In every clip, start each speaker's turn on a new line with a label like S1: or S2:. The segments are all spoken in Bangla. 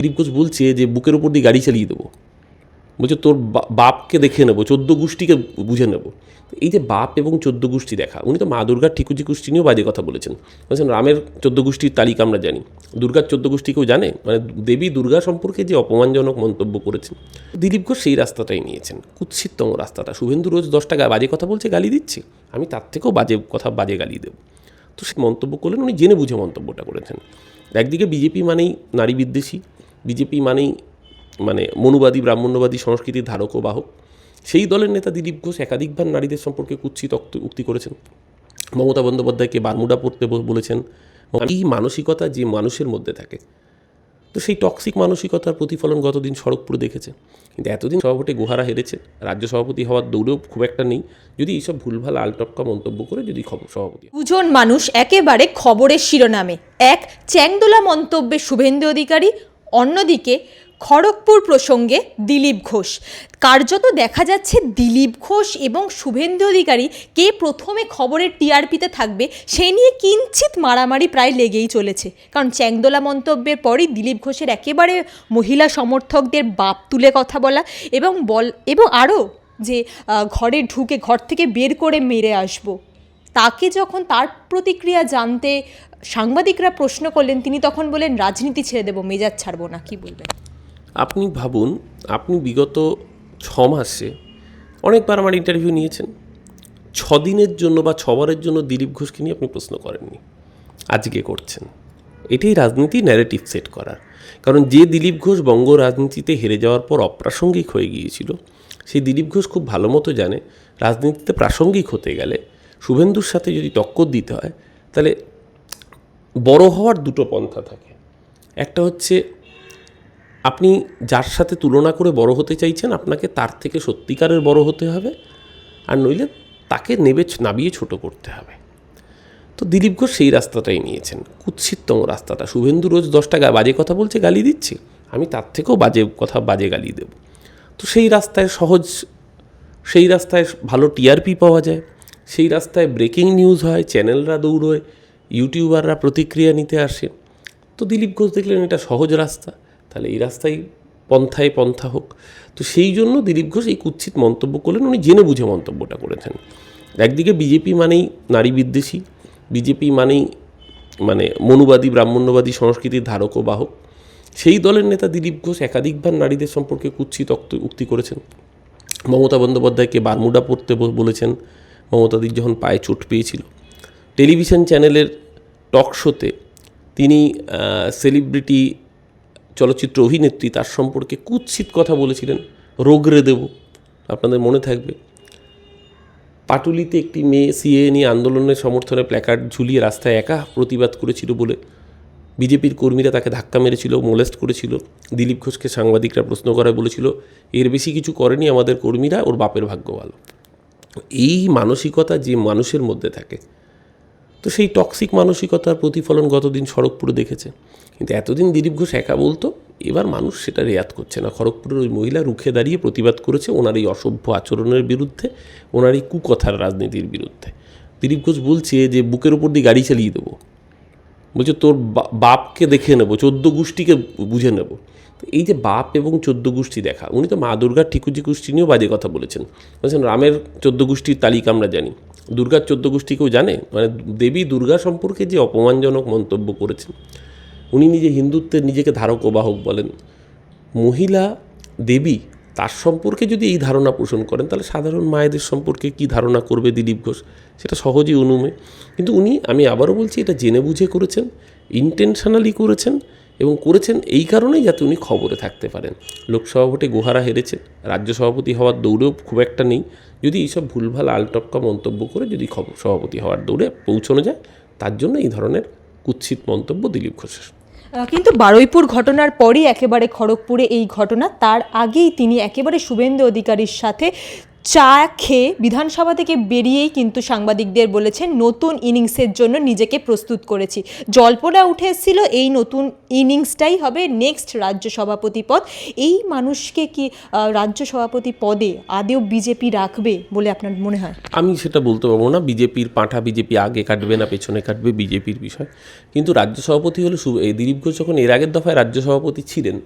S1: দিলীপ ঘোষ বলছে যে বুকের উপর দিয়ে গাড়ি চালিয়ে দেবো। বলছে তোর বাপকে দেখে নেব, চোদ্দ গোষ্ঠীকে বুঝে নেব। এই যে বাপ এবং চোদ্দ গোষ্ঠী দেখা, উনি তো মা দুর্গার ঠিকুজি গোষ্ঠী নিয়েও বাজে কথা বলেছেন। বলছেন, রামের চোদ্দ গোষ্ঠীর তালিকা আমরা জানি, দুর্গার চোদ্দ গোষ্ঠী কেউ জানে? মানে দেবী দুর্গা সম্পর্কে যে অপমানজনক মন্তব্য করেছেন, দিলীপ ঘোষ সেই রাস্তাটাই নিয়েছেন, কুৎসিততম রাস্তাটা। শুভেন্দু রোজ দশ টাকা বাজে কথা বলছে, গালি দিচ্ছে। আমি তার থেকেও বাজে কথা, বাজে গালি দেব। তো সে মন্তব্য করলেন, উনি জেনে বুঝে মন্তব্যটা করেছেন। একদিকে বিজেপি মানেই নারী বিদ্বেষী বিজেপি মানেই মানে মনুবাদী, ব্রাহ্মণ্যবাদী সংস্কৃতির ধারক ও বাহক। সেই দলের নেতা দিলীপ ঘোষ একাধিকবার নারীদের সম্পর্কে কুৎসিত উক্তি করেছেন। মমতা বন্দ্যোপাধ্যায়কে বারমুডা পড়তে বলেছেন। এই মানসিকতা যে মানুষের মধ্যে থাকে, তো সেই টক্সিক মানসিকতার প্রতিফলন গতদিন সড়কপুরে দেখেছে। কিন্তু এতদিন সভাপতি গুহারা হেরেছে, রাজ্য সভাপতি হওয়ার দৌড়েও খুব একটা নেই। যদি এইসব ভুলভাল আলটপকা মন্তব্য করে যদি খবর সভাপতি
S2: দুজন মানুষ একেবারে খবরের শিরোনামে। এক চ্যাংদোলা মন্তব্যে শুভেন্দু অধিকারী অন্যদিকে খড়গপুর প্রসঙ্গে দিলীপ ঘোষ। কার্যত দেখা যাচ্ছে দিলীপ ঘোষ এবং শুভেন্দু অধিকারী কে প্রথমে খবরের টিআরপিতে থাকবে, সে নিয়ে কিঞ্চিত মারামারি প্রায় লেগেই চলেছে। কারণ চ্যাংদোলা মন্তব্যের পরই দিলীপ ঘোষের একেবারে মহিলা সমর্থকদের বাপ তুলে কথা বলা এবং বল, এবং আরও যে ঘরে ঢুকে ঘর থেকে বের করে মেরে আসব। তাকে যখন তার প্রতিক্রিয়া জানতে সাংবাদিকরা প্রশ্ন করলেন, তিনি তখন বলেন রাজনীতি ছেড়ে দেবো, মেজাজ ছাড়বো না। কি বলবেন?
S1: আপনি ভাবুন, আপনি বিগত ছ মাসে অনেকবার আমার ইন্টারভিউ নিয়েছেন। ছ দিনের জন্য বা ছবারের জন্য দিলীপ ঘোষকে নিয়ে আপনি প্রশ্ন করেননি। আজকে করছেন। এটাই রাজনীতি ন্যারেটিভ সেট করার। কারণ যে দিলীপ ঘোষ বঙ্গ রাজনীতিতে হেরে যাওয়ার পর অপ্রাসঙ্গিক হয়ে গিয়েছিল, সেই দিলীপ ঘোষ খুব ভালো মতো জানে রাজনীতিতে প্রাসঙ্গিক হতে গেলে শুভেন্দুর সাথে যদি টক্কর দিতে হয়, তাহলে বড় হওয়ার দুটো পন্থা থাকে। একটা হচ্ছে, আপনি যার সাথে তুলনা করে বড় হতে চাইছেন, আপনাকে তার থেকে সত্যিকারের বড় হতে হবে, আর নইলে তাকে নেবে, নাবিয়ে ছোট করতে হবে। তো দিলীপ ঘোষ সেই রাস্তাটাই নিয়েছেন, কুৎসিততম রাস্তাটা। শুভেন্দু রোজ দশটা বাজে কথা বলছে, গালি দিচ্ছে। আমি তার থেকেও বাজে কথা, বাজে গালি দেব। তো সেই রাস্তায় সহজ, সেই রাস্তায় ভালো টিআরপি পাওয়া যায়। সেই রাস্তায় ব্রেকিং নিউজ হয়, চ্যানেলরা দৌড়োয়, ইউটিউবাররা প্রতিক্রিয়া নিতে আসে। তো দিলীপ ঘোষ দেখলেন এটা সহজ রাস্তা, তাহলে এই রাস্তায় পন্থায় পন্থা হোক। তো সেই জন্য দিলীপ ঘোষ এই কুৎসিত মন্তব্য করলেন, উনি জেনে বুঝে মন্তব্যটা করেছেন। একদিকে বিজেপি মানেই নারী বিদ্বেষী, বিজেপি মানেই মানে মনুবাদী, ব্রাহ্মণ্যবাদী সংস্কৃতির ধারক ও বাহক। সেই দলের নেতা দিলীপ ঘোষ একাধিকবার নারীদের সম্পর্কে কুৎসিত উক্তি করেছেন। মমতা বন্দ্যোপাধ্যায়কে বারমুডা পড়তে বলেছেন। মমতাদির যখন পায়ে চোট পেয়েছিল। টেলিভিশন চ্যানেলের টক শোতে তিনি সেলিব্রিটি চলচ্চিত্র অভিনেত্রী তার সম্পর্কে কুৎসিত কথা বলেছিলেন, রোগরে দেব। আপনাদের মনে থাকবে। পাটুলিতে একটি মেয়ে সিএ নিয়ে আন্দোলনের সমর্থনে প্ল্যাকার্ড ঝুলিয়ে রাস্তায় একা প্রতিবাদ করেছিল বলে বিজেপির কর্মীরা তাকে ধাক্কা মেরেছিল, মোলেস্ট করেছিল। দিলীপ ঘোষকে সাংবাদিকরা প্রশ্ন করায় বলেছিল, এর বেশি কিছু করেনি আমাদের কর্মীরা, ওর বাপের ভাগ্য ভালো। এই মানসিকতা যে মানুষের মধ্যে থাকে, তো সেই টক্সিক মানসিকতার প্রতিফলন গতদিন খড়গপুরে দেখেছে। কিন্তু এতদিন দিলীপ ঘোষ একা বলতো, এবার মানুষ সেটা রেয়াত করছে না। খড়গপুরের ওই মহিলা রুখে দাঁড়িয়ে প্রতিবাদ করেছে ওনার এই অসভ্য আচরণের বিরুদ্ধে, ওনার এই কুকথার রাজনীতির বিরুদ্ধে। দিলীপ ঘোষ বলছে যে, বুকের উপর দিয়ে গাড়ি চালিয়ে দেবো। বলছে, তোর বাপকে দেখে নেব, চোদ্দ গোষ্ঠীকে বুঝে নেব। তো এই যে বাপ এবং চোদ্দ গোষ্ঠী দেখা, উনি তো মা দুর্গার ঠিকুজি গোষ্ঠী নিয়েও বাজে কথা বলেছেন। বলছেন, রামের চোদ্দ গোষ্ঠীর তালিকা আমরা জানি। দুর্গার চোদ্দ গোষ্ঠী কেউ জানে? মানে দেবী দুর্গা সম্পর্কে যে অপমানজনক মন্তব্য করেছেন, উনি নিজে হিন্দুত্বের নিজেকে ধারক ও বাহক বলেন। মহিলা, দেবী, তার সম্পর্কে যদি এই ধারণা পোষণ করেন, তাহলে সাধারণ মায়েদের সম্পর্কে কি ধারণা করবে দিলীপ ঘোষ? সেটা সহজেই অনুমে। কিন্তু উনি, আমি আবারও বলছি, এটা জেনে বুঝে করেছেন ইন্টেনশনালি করেছেন। এবং করেছেন এই কারণেই যাতে উনি খবরে থাকতে পারেন। লোকসভা ভোটে গোহারা হেরেছে, রাজ্য সভাপতি হওয়ার দৌড়েও খুব একটা নেই। যদি এইসব ভুলভাল আলটপকা মন্তব্য করে যদি খবর সভাপতি হওয়ার দৌড়ে পৌঁছানো যায়, তার জন্য এই ধরনের কুৎসিত মন্তব্য দিলীপ ঘোষের
S2: কিন্তু বারুইপুর ঘটনার পরই একেবারে খড়গপুরে এই ঘটনা, তার আগেই তিনি একেবারে শুভেন্দু অধিকারীর সাথে চা খেয়ে বিধানসভা থেকে বেরিয়েই কিন্তু সাংবাদিকদের বলেছেন, নতুন ইনিংসের জন্য নিজেকে প্রস্তুত করেছি। জল্পনা উঠে এসেছিল, এই নতুন ইনিংসটাই হবে নেক্সট রাজ্য সভাপতি পদ। এই মানুষকে কি রাজ্য সভাপতি পদে আদেও বিজেপি রাখবে বলে আপনার মনে হয়?
S1: আমি সেটা বলতে পারব না। বিজেপির পাঁঠা বিজেপি আগে কাটবে না, পেছনে কাটবে বিজেপির বিষয়। কিন্তু রাজ্য সভাপতি হলো দিলীপ ঘোষ যখন এর আগের দফায় রাজ্য সভাপতি ছিলেন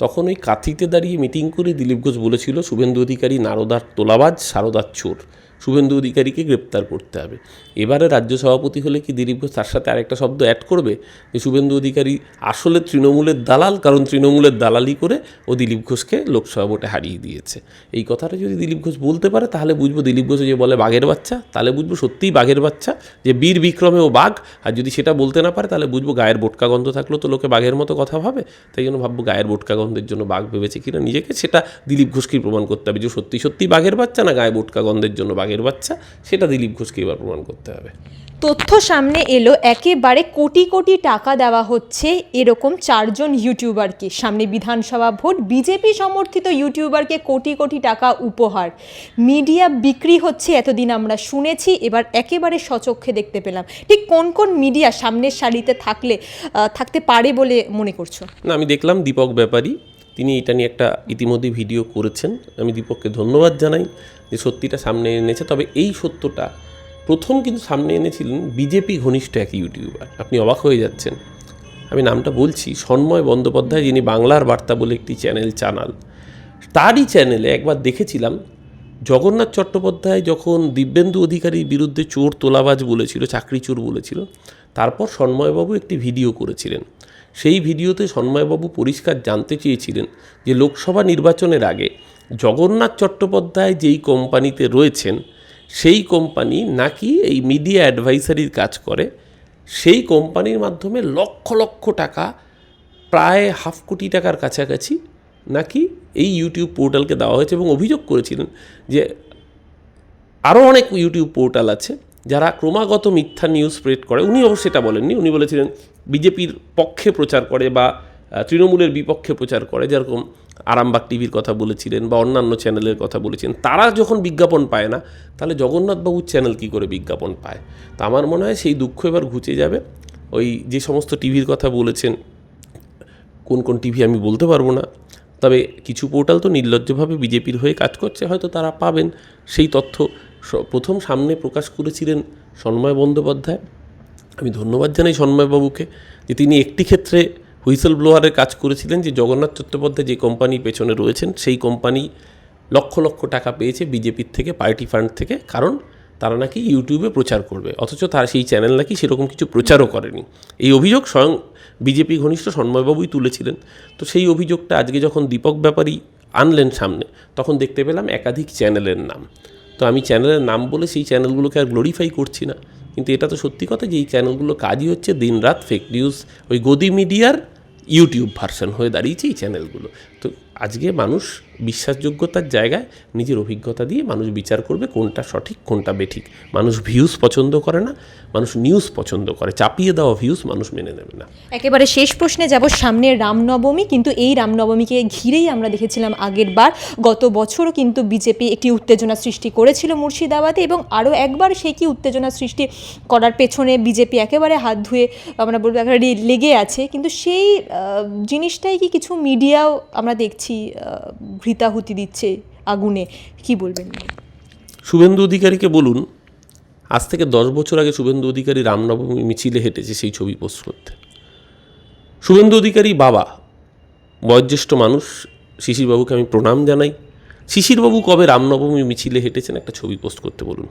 S1: তখন ওই কাথিতে দাঁড়িয়ে মিটিং করে দিলীপ ঘোষ বলেছিল, শুভেন্দু অধিকারী নারদার তোলাবাজ, সারদার চোর। শুভেন্দু অধিকারীকে গ্রেপ্তার করতে হবে। এবারে রাজ্য সভাপতি হলে কি দিলীপ ঘোষ তার সাথে আরেকটা শব্দ অ্যাড করবে? যে শুভেন্দু অধিকারী আসলে তৃণমূলের দালাল, কারণ তৃণমূলের দালালি করে ও দিলীপ ঘোষকে লোকসভা ভোটে হারিয়ে দিয়েছে। এই কথাটা যদি দিলীপ ঘোষ বলতে পারে, তাহলে বুঝব দিলীপ ঘোষ যে বলে বাঘের বাচ্চা, তাহলে বুঝব সত্যিই বাঘের বাচ্চা, যে বীর বিক্রমে ও বাঘ, আর যদি সেটা বলতে না পারে, তাহলে বুঝব গায়ের বোটকা গন্ধ থাকলেও তো লোকে বাঘের মতো কথা ভাবে। তাই জন্য ভাববো গায়ের বোটকা গন্ধের জন্য বাঘ ভেবেছে কিনা নিজেকে, সেটা দিলীপ ঘোষকেই প্রমাণ করতে হবে যে সত্যি সত্যি বাঘের বাচ্চা না গায়ে বোটকা গন্ধের জন্য বাঘের বাচ্চা সেটা দিলীপ ঘোষকে এবার প্রমাণ করতে হবে।
S2: তথ্য সামনে এলো একেবারে কোটি কোটি টাকা দেওয়া হচ্ছে এরকম চারজন ইউটিউবারকে। সামনে বিধানসভা ভোট বিজেপি সমর্থিত ইউটিউবারকে কোটি কোটি টাকা উপহার। মিডিয়া বিক্রি হচ্ছে এতদিন আমরা শুনেছি এবার একেবারে সচক্ষে দেখতে পেলাম। ঠিক কোন কোন মিডিয়া সামনের সারিতে থাকলে থাকতে পারে বলে মনে করছ?
S1: না আমি দেখলাম দীপক ব্যাপারী তিনি এটা নিয়ে একটা ইতিমধ্যে ভিডিও করেছেন। আমি দীপককে ধন্যবাদ জানাই যে সত্যিটা সামনে এনেছে। তবে এই সত্যটা প্রথম কিন্তু সামনে এনেছিলেন বিজেপি ঘনিষ্ঠ এক ইউটিউবার। আপনি অবাক হয়ে যাচ্ছেন। আমি নামটা বলছি, সন্ময় বন্দ্যোপাধ্যায় যিনি বাংলার বার্তা বলে একটি চ্যানেল চানাল, তারই চ্যানেলে একবার দেখেছিলাম, জগন্নাথ চট্টোপাধ্যায় যখন দিব্যেন্দু অধিকারীর বিরুদ্ধে চোর তোলাবাজ বলেছিল চাকরি চোর বলেছিল, তারপর সন্ময়বাবু একটি ভিডিও করেছিলেন। সেই ভিডিওতে সন্ময়বাবু পরিষ্কার জানতে চেয়েছিলেন যে লোকসভা নির্বাচনের আগে জগন্নাথ চট্টোপাধ্যায় যেই কোম্পানিতে রয়েছেন, সেই কোম্পানি নাকি এই মিডিয়া অ্যাডভাইসারির কাজ করে। সেই কোম্পানির মাধ্যমে লক্ষ লক্ষ টাকা, প্রায় হাফ কোটি টাকার কাছাকাছি নাকি এই ইউটিউব পোর্টালকে দেওয়া হয়েছে এবং অভিযোগ করেছিলেন যে আরও অনেক ইউটিউব পোর্টাল আছে যারা ক্রমাগত মিথ্যা নিউজ স্প্রেড করে। উনি অবশ্য সেটা বলেননি। উনি বলেছিলেন বিজেপির পক্ষে প্রচার করে বা তৃণমূলের বিপক্ষে প্রচার করে, যেরকম আরামবাগ টিভির কথা বলেছিলেন বা অন্যান্য চ্যানেলের কথা বলেছিলেন, তারা যখন বিজ্ঞাপন পায় না, তাহলে জগন্নাথবাবুর চ্যানেল কী করে বিজ্ঞাপন পায়? তা আমার মনে হয় সেই দুঃখ এবার ঘুচে যাবে। ওই যে সমস্ত টিভির কথা বলেছেন, কোন কোন টিভি আমি বলতে পারব না, তবে কিছু পোর্টাল তো নির্লজ্জভাবে বিজেপির হয়ে কাজ করছে, হয়তো তারা পাবেন। সেই তথ্য প্রথম সামনে প্রকাশ করেছিলেন সন্ময় বন্দ্যোপাধ্যায়। আমি ধন্যবাদ জানাই সন্ময়বাবুকে যে তিনি একটি ক্ষেত্রে হুইসেল ব্লোয়ারের কাজ করেছিলেন, যে জগন্নাথ চট্টোপাধ্যায় যে কোম্পানির পেছনে রয়েছেন, সেই কোম্পানি লক্ষ লক্ষ টাকা পেয়েছে বিজেপির থেকে, পার্টি ফান্ড থেকে, কারণ তারা নাকি ইউটিউবে প্রচার করবে। অথচ তার সেই চ্যানেল নাকি সেরকম কিছু প্রচারও করেনি। এই অভিযোগ স্বয়ং বিজেপি ঘনিষ্ঠ সন্ময়বাবুই তুলেছিলেন। তো সেই অভিযোগটা আজকে যখন দীপক ব্যাপারী আনলেন সামনে, তখন দেখতে পেলাম একাধিক চ্যানেলের নাম। তো আমি চ্যানেলের নাম বলে সেই চ্যানেলগুলোকে আর গ্লোরিফাই করছি না। কিন্তু এটা তো সত্যি কথা যে এই চ্যানেলগুলো কাজই হচ্ছে দিন রাত ফেক নিউজ ওই গদি মিডিয়ার ইউটিউব ভার্সন হয়ে দাঁড়িয়েছে এই চ্যানেলগুলো। তো আজকে মানুষ বিশ্বাসযোগ্যতার জায়গায় নিজের অভিজ্ঞতা দিয়ে মানুষ বিচার করবে কোনটা সঠিক, কোনটা বেঠিক। মানুষ ভিউজ পছন্দ করে না, মানুষ নিউজ পছন্দ করে। চাপিয়ে দেওয়া ভিউজ মানুষ মেনে নেবে না।
S2: একেবারে শেষ প্রশ্নে যাব সামনে রামনবমী, কিন্তু এই রামনবমীকে ঘিরেই আমরা দেখেছিলাম আগের বার। গত বছরও কিন্তু বিজেপি একটি উত্তেজনা সৃষ্টি করেছিল মুর্শিদাবাদে এবং আরও একবার সেই কি উত্তেজনা সৃষ্টি করার পেছনে বিজেপি একেবারে হাত ধুয়ে আমরা বলব একেবারে লেগে আছে। কিন্তু সেই জিনিসটাই কি কিছু মিডিয়াও আমরা দেখছি আহ, ঘৃতাহুতি দিচ্ছে আগুনে। কি বলবেন?
S1: শুভেন্দু অধিকারীকে বলুন আজ থেকে দশ বছর আগে শুভেন্দু অধিকারী রামনবমী মিছিলে হেঁটেছে সেই ছবি পোস্ট করতে। শুভেন্দু অধিকারী বাবা বয়োজ্যেষ্ঠ মানুষ শিশিরবাবুকে আমি প্রণাম জানাই। শিশিরবাবু কবে রামনবমী মিছিলে হেঁটেছেন একটা ছবি পোস্ট করতে বলুন।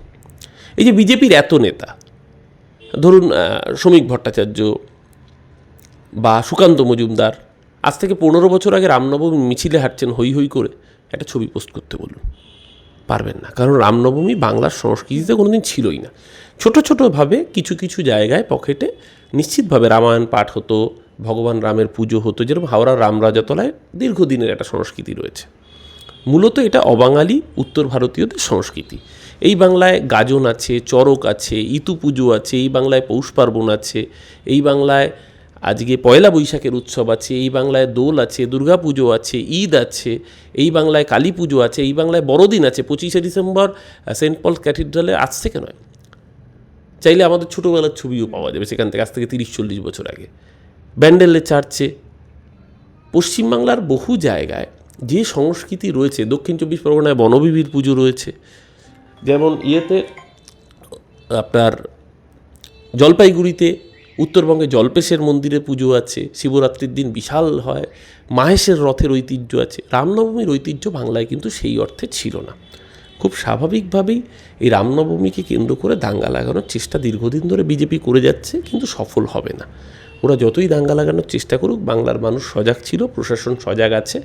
S1: এই যে বিজেপির এত নেতা ধরুন শ্রমিক ভট্টাচার্য বা সুকান্ত মজুমদার আজ থেকে পনেরো বছর আগে রামনবমী মিছিলে হাঁটছেন হই হই করে একটা ছবি পোস্ট করতে বলুন। পারবেন না, কারণ রামনবমী বাংলার সংস্কৃতিতে কোনোদিন ছিলই না। ছোট ছোটোভাবে কিছু কিছু জায়গায় পকেটে নিশ্চিতভাবে রামায়ণ পাঠ হতো, ভগবান রামের পুজো হতো, যেরকম হাওড়ার রামরাজাতলায় দীর্ঘদিনের একটা সংস্কৃতি রয়েছে। মূলত এটা অবাঙালি উত্তর ভারতীয়দের সংস্কৃতি। এই বাংলায় গাজন আছে, চরক আছে, ইতু পুজো আছে, এই বাংলায় পৌষ পার্বণ আছে, এই বাংলায় আজকে পয়লা বৈশাখের উৎসব আছে, এই বাংলায় দোল আছে, দুর্গা পুজো আছে, ঈদ আছে, এই বাংলায় কালী পুজো আছে, এই বাংলায় বড়দিন আছে, পঁচিশে ডিসেম্বর সেন্ট পল ক্যাথিড্রালে আজ থেকে নয় চাইলে আমাদের ছোটোবেলার ছবিও পাওয়া যাবে সেখান থেকে, আজ থেকে তিরিশ চল্লিশ বছর আগে। ব্যান্ডেলে চার্চে পশ্চিমবাংলার বহু জায়গায় যে সংস্কৃতি রয়েছে, দক্ষিণ চব্বিশ পরগনায় বনবিবির পুজো রয়েছে, যেমন ইয়েতে আপনার জলপাইগুড়িতে উত্তরবঙ্গে জল্পেশের মন্দিরে পুজো আছে, শিবরাত্রির দিন বিশাল হয়, মাহেশের রথের ঐতিহ্য আছে, রামনবমীর ঐতিহ্য বাংলায় কিন্তু সেই অর্থে ছিল না। খুব স্বাভাবিকভাবেই এই রামনবমীকে কেন্দ্র করে দাঙ্গা লাগানোর চেষ্টা দীর্ঘদিন ধরে বিজেপি করে যাচ্ছে কিন্তু সফল হবে না। ওরা যতই দাঙ্গা লাগানোর চেষ্টা করুক বাংলার মানুষ সজাগ ছিল প্রশাসন সজাগ আছে।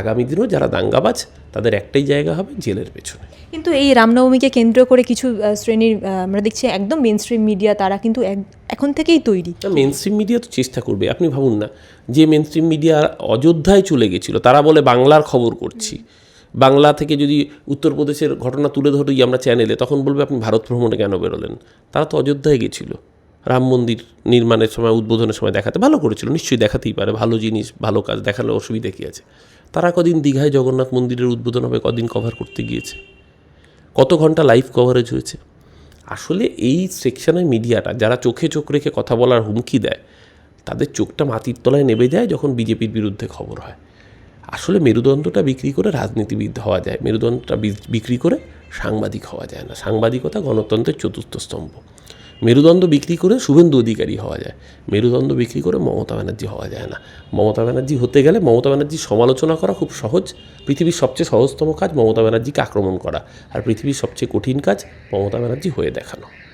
S1: আগামী দিনেও যারা দাঙ্গাবাজ তাদের একটাই জায়গা হবে জেলের পেছনে।
S2: কিন্তু এই রামনবমীকে কেন্দ্র করে কিছু শ্রেণির আমরা দেখছি একদম মেন স্ট্রিম মিডিয়া তারা কিন্তু এখন থেকেই তৈরি।
S1: মেন স্ট্রিম মিডিয়া তো চেষ্টা করবে আপনি ভাবুন না। যে মেন স্ট্রিম মিডিয়া অযোধ্যায় চলে গেছিল তারা বলে বাংলার খবর করছি। বাংলা থেকে যদি উত্তরপ্রদেশের ঘটনা তুলে ধরি আমরা চ্যানেলে তখন বলবে আপনি ভারত ভ্রমণে কেন বেরোলেন? তারা তো অযোধ্যায় গেছিল। রাম মন্দির নির্মাণের সময়, উদ্বোধনের সময় দেখাতে ভালো করেছিল, নিশ্চয়ই দেখাতেই পারে, ভালো জিনিস, ভালো কাজ, দেখালে অসুবিধা কী আছে? তারা কদিন দীঘায় জগন্নাথ মন্দিরের উদ্বোধন হবে, কদিন কভার করতে গিয়েছে। কত ঘণ্টা লাইভ কভারেজ হয়েছে? আসলে এই সেকশনের মিডিয়াটা, যারা চোখে চোখ রেখে কথা বলার হুমকি দেয়, তাদের চোখটা মাটির তলায় নেমে যায় যখন বিজেপির বিরুদ্ধে খবর হয়। আসলে মেরুদণ্ডটা বিক্রি করে রাজনীতিবিদ হওয়া যায়। মেরুদণ্ডটা বিক্রি করে সাংবাদিক হওয়া যায় না। সাংবাদিকতা গণতন্ত্রের চতুর্থ স্তম্ভ। মেরুদণ্ড বিক্রি করে শুভেন্দু অধিকারী হওয়া যায়। মেরুদণ্ড বিক্রি করে মমতা ব্যানার্জি হওয়া যায় না। মমতা ব্যানার্জি হতে গেলে মমতা ব্যানার্জির সমালোচনা করা খুব সহজ। পৃথিবীর সবচেয়ে সহজতম কাজ মমতা ব্যানার্জিকে আক্রমণ করা। আর পৃথিবীর সবচেয়ে কঠিন কাজ মমতা ব্যানার্জি হয়ে দেখানো।